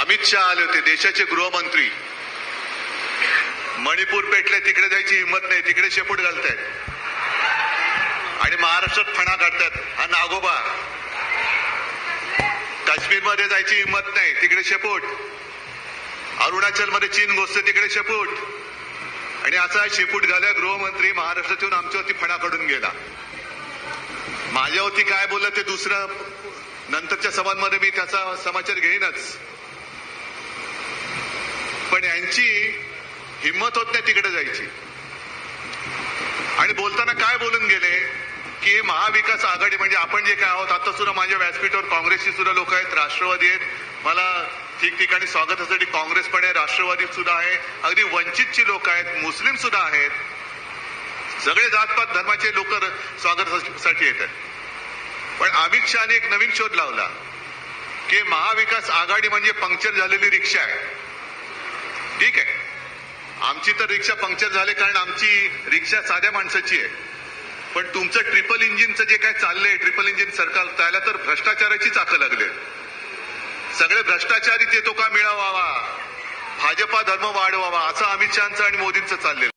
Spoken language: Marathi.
अमित शहा आले होते देशाचे गृहमंत्री. मणिपूर पेटले तिकडे जायची हिंमत नाही तिकडे शेपूट घालतायत. आणि महाराष्ट्रात फणा काढतात हा नागोबा. काश्मीरमध्ये जायची हिंमत नाही तिकडे शेपूट. अरुणाचलमध्ये चीन घोसते तिकडे शेपूट. आणि असा शेपूट घाल्या गृहमंत्री महाराष्ट्रात येऊन आमच्यावरती फणा काढून गेला. माझ्यावरती काय बोललं ते दुसरं नंतरच्या सभांमध्ये मी त्याचा समाचार घेईनच. पण यांची हिंमत होत नाही तिकडे जायची. आणि बोलताना काय बोलून गेले? की महाविकास आघाडी म्हणजे आपण जे काय आहोत आता सुद्धा माझ्या व्यासपीठावर काँग्रेसची सुद्धा लोक आहेत राष्ट्रवादी आहेत. मला ठिकठिकाणी स्वागतासाठी काँग्रेस पण आहे राष्ट्रवादी सुद्धा आहे. अगदी वंचितची लोक आहेत मुस्लिम सुद्धा आहेत. सगळे जातपात धर्माचे लोक स्वागतासाठी येतात पण अमित शहाने एक नवीन शोध लावला की महाविकास आघाडी म्हणजे पंक्चर झालेली रिक्षा आहे. ठीक आहे. आमची तर रिक्षा पंक्चर झाले कारण आमची रिक्षा साध्या माणसाची आहे. पण तुमचं ट्रिपल इंजिनचं जे काय चाललंय ट्रिपल इंजिन सरकार त्याला तर भ्रष्टाचाराची चाकं लागले सगळे भ्रष्टाचारी ते तो का मिळावा? भाजपा धर्म वाढवावा असं अमित शहाचं आणि मोदींचं चाललेलं